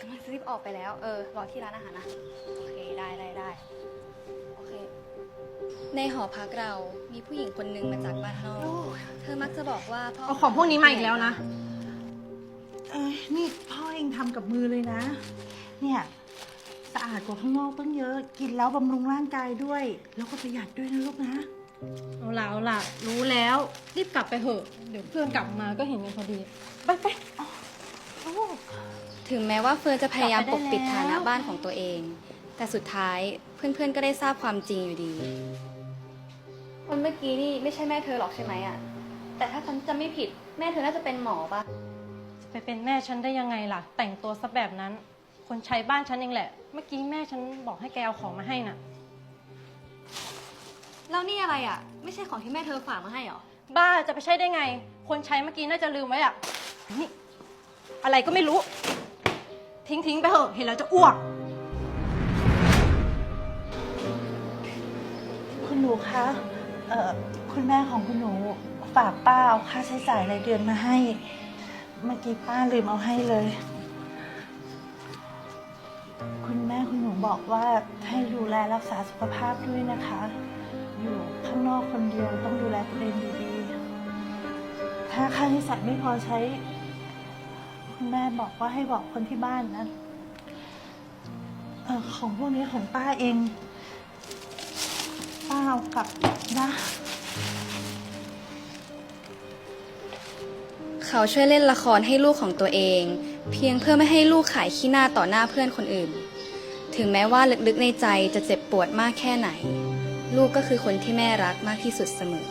กำลังจะรีบออกไปแล้ว เออ รอที่ร้านอาหารนะ โอเค ได้ได้ได้ โอเค ในหอพักเรามีผู้หญิงคนนึงมาจากบ้านนอก เธอมักจะบอกว่าพ่อเอาของพวกนี้มาอีกแล้วนะ เอ้ยนี่พ่อเองทำกับมือเลยนะ เนี่ย สะอาดกว่าข้างนอกตั้งเยอะ กินแล้วบำรุงร่างกายด้วย แล้วก็ประหยัดด้วยนะลูกนะ เอาล่ะเอาล่ะรู้แล้ว รีบกลับไปเถอะ เดี๋ยวเพื่อนกลับมาก็เห็นกันพอดี ไปไปอ๋อลูก ถึงแม้ว่าเฟิร์นจะพยายามกลัปบกไปได้ปิดฐานะแล้วบ้านของตัวเอง แต่สุดท้ายเพื่อนๆก็ได้ทราบความจริงอยู่ดี คนเมื่อกี้นี่ไม่ใช่แม่เธอหรอกใช่ไหมอะแต่ถ้าฉันจะไม่ผิดแม่เธอน่าจะเป็นหมอปะจะไปเป็นแม่ฉันได้ยังไงล่ะ แต่งตัวซะแบบนั้น คนใช้บ้านฉันเองแหละ เมื่อกี้แม่ฉันบอกให้แกเอาของมาให้น่ะ แล้วนี่อะไรอะไม่ใช่ของที่แม่เธอฝากมาให้หรอ บ้าจะไปใช้ได้ไง คนใช้เมื่อกี้น่าจะลืมไว้อะนี่ อะไรก็ไม่รู้ ทิ้งทิ้งๆไปเถอะเห็นแล้วจะอ้วก คุณหนูคะ เอ่อ คุณแม่ของคุณหนูฝากป้าเอาค่าใช้จ่ายรายเดือนมาให้ เมื่อกี้ป้าลืมเอาให้เลย คุณแม่คุณหนูบอกว่าให้ดูแลรักษาสุขภาพด้วยนะคะ อยู่ข้างนอกคนเดียวต้องดูแลตัวเองดีๆ ถ้าค่าใช้จ่ายไม่พอใช้ คุณแม่บอกว่าให้บอกคนที่บ้านนะเออของพวกนี้ของป้าเอง ป้าเอากลับนะ เขาช่วยเล่นละครให้ลูกของตัวเอง เพียงเพื่อไม่ให้ลูกขายขี้หน้าต่อหน้าเพื่อนคนอื่น ถึงแม้ว่าลึกๆในใจจะเจ็บปวดมากแค่ไหน ลูกก็คือคนที่แม่รักมากที่สุดเสมอ